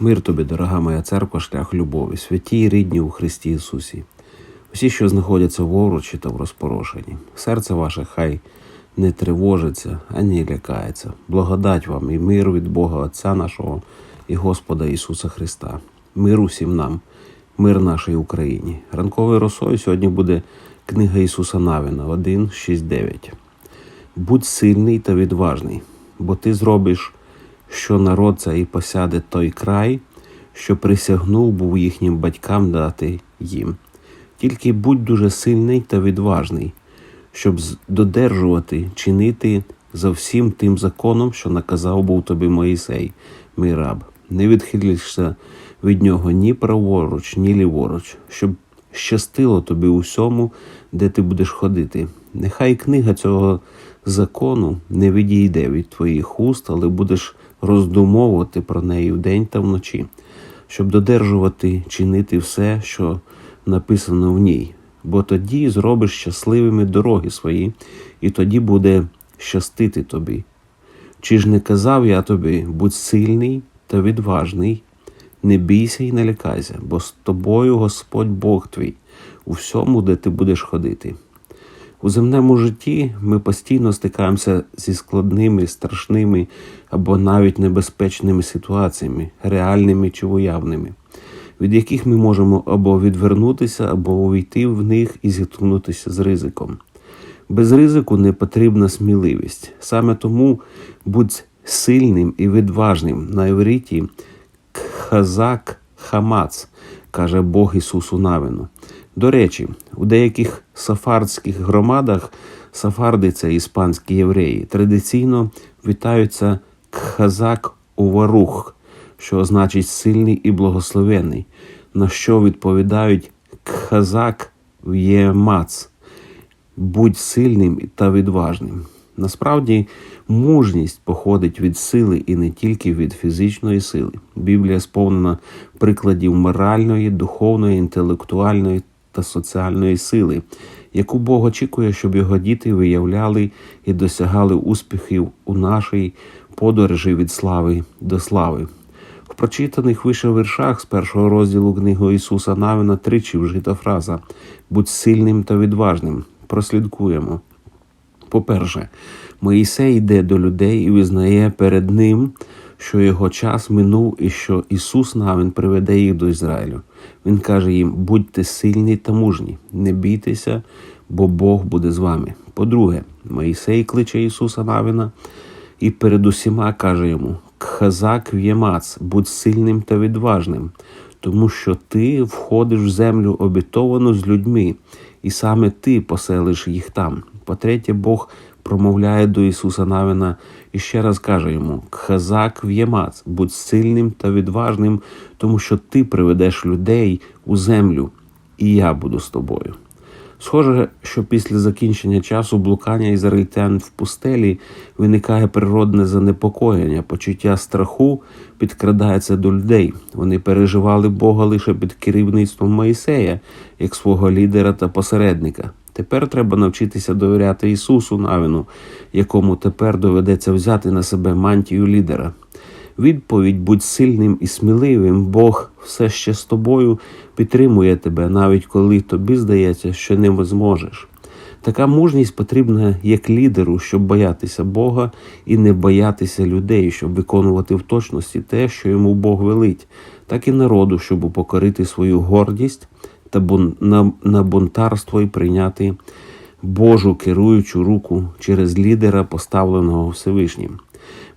Мир тобі, дорога моя церква, шлях любові, святі й рідні у Христі Ісусі. Усі, що знаходяться в оручі та в розпорошенні. Серце ваше хай не тривожиться, ані лякається. Благодать вам і мир від Бога Отця нашого і Господа Ісуса Христа. Мир усім нам, мир нашій Україні. Ранковою росою сьогодні буде книга Ісуса Навіна 1, 6, 9. Будь сильний та відважний, бо ти зробиш, що народ цей посяде той край, що присягнув був їхнім батькам дати їм. Тільки будь дуже сильний та відважний, щоб додержувати, чинити за всім тим законом, що наказав був тобі Моїсей, мій раб. Не відхилишся від нього ні праворуч, ні ліворуч, щоб щастило тобі усьому, де ти будеш ходити. Нехай книга цього закону не відійде від твоїх уст, але будеш роздумовувати про неї вдень та вночі, щоб додержувати, чинити все, що написано в ній, бо тоді зробиш щасливими дороги свої, і тоді буде щастити тобі. Чи ж не казав я тобі, будь сильний та відважний, не бійся і не лякайся, бо з тобою Господь Бог твій у всьому, де ти будеш ходити. У земному житті ми постійно стикаємося зі складними, страшними або навіть небезпечними ситуаціями, реальними чи уявними, від яких ми можемо або відвернутися, або увійти в них і зіткнутися з ризиком. Без ризику не потрібна сміливість. Саме тому будь сильним і відважним на івриті Кхазак Хамац, каже Бог Ісусу Навину. До речі, у деяких сафардських громадах сафарди це іспанські євреї, традиційно вітаються Кхазак Уварух, що значить сильний і благословений, на що відповідають Кхазак В'ємац будь сильним та відважним. Насправді, мужність походить від сили і не тільки від фізичної сили. Біблія сповнена прикладів моральної, духовної, інтелектуальної та соціальної сили, яку Бог очікує, щоб його діти виявляли і досягали успіхів у нашій подорожі від слави до слави. В прочитаних вище віршах з першого розділу книги Ісуса Навина тричі вжита фраза Будь сильним та відважним. Прослідкуємо. По-перше, Моїсей йде до людей і визнає перед ним, що його час минув і що Ісус Навин приведе їх до Ізраїлю. Він каже їм: будьте сильні та мужні, не бійтеся, бо Бог буде з вами. По-друге, Моїсей кличе Ісуса Навина і перед усіма каже йому: Кхазак в'ємац, будь сильним та відважним, тому що ти входиш в землю обітовану з людьми, і саме ти поселиш їх там. По-третє, Бог промовляє до Ісуса Навина і ще раз каже йому: Кхазак в'ємац, будь сильним та відважним, тому що ти приведеш людей у землю, і я буду з тобою. Схоже, що після закінчення часу блукання ізраїльтян в пустелі виникає природне занепокоєння, почуття страху підкрадається до людей. Вони переживали Бога лише під керівництвом Моїсея, як свого лідера та посередника. Тепер треба навчитися довіряти Ісусу Навіну, якому тепер доведеться взяти на себе мантію лідера. Відповідь будь сильним і сміливим, Бог все ще з тобою підтримує тебе, навіть коли тобі здається, що не зможеш. Така мужність потрібна як лідеру, щоб боятися Бога і не боятися людей, щоб виконувати в точності те, що йому Бог велить, так і народу, щоб упокорити свою гордість та бун... на... на бунтарство і прийняти Божу керуючу руку через лідера, поставленого Всевишнім.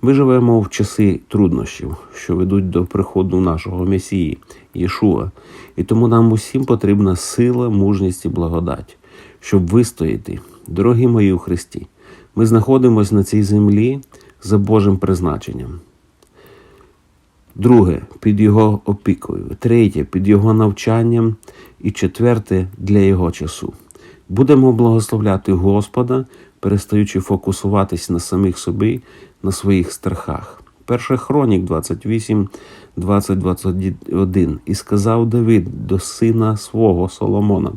Ми живемо в часи труднощів, що ведуть до приходу нашого Месії Єшуа, і тому нам усім потрібна сила, мужність і благодать, щоб вистояти. Дорогі мої у Христі, ми знаходимося на цій землі за Божим призначенням. Друге під його опікою, третє під його навчанням, і четверте для його часу. Будемо благословляти Господа, перестаючи фокусуватись на самих собі, на своїх страхах. Перший хронік 28, 20, 21. І сказав Давид до сина свого Соломона: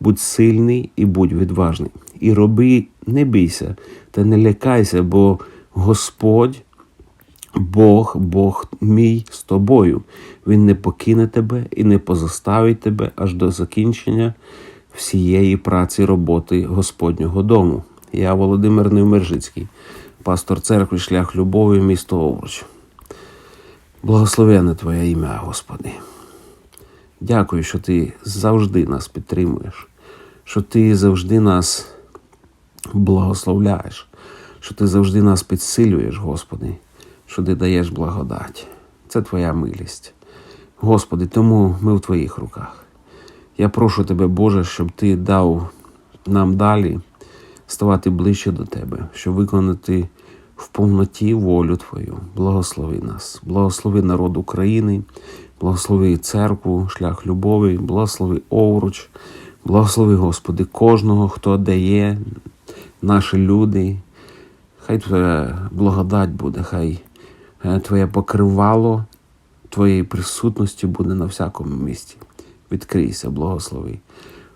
будь сильний і будь відважний, і роби, не бійся, та не лякайся, бо Господь Бог, Бог мій з тобою. Він не покине тебе і не позоставить тебе аж до закінчення всієї праці роботи Господнього дому. Я Володимир Невмержицький, пастор церкви Шлях Любові, місто Овруч. Благословенне Твоє ім'я, Господи. Дякую, що Ти завжди нас підтримуєш, що Ти завжди нас благословляєш, що Ти завжди нас підсилюєш, Господи, що Ти даєш благодать. Це Твоя милість. Господи, тому ми в Твоїх руках. Я прошу Тебе, Боже, щоб Ти дав нам далі ставати ближче до Тебе, щоб виконати в повноті волю Твою. Благослови нас, благослови народ України, благослови церкву, шлях любові, благослови Овруч, благослови, Господи, кожного, хто дає, наші люди. Хай Твоя благодать буде, хай Твоє покривало Твоєї присутності буде на всякому місці. Відкрийся, благослови.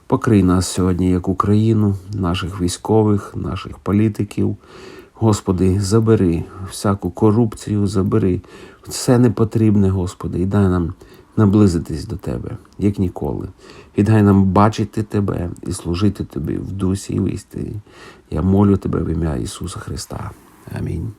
Покрий нас сьогодні як Україну, наших військових, наших політиків. Господи, забери всяку корупцію, забери все непотрібне, Господи, і дай нам наблизитись до Тебе, як ніколи. І дай нам бачити Тебе і служити Тобі в дусі і в істині. Я молю Тебе в ім'я Ісуса Христа. Амінь.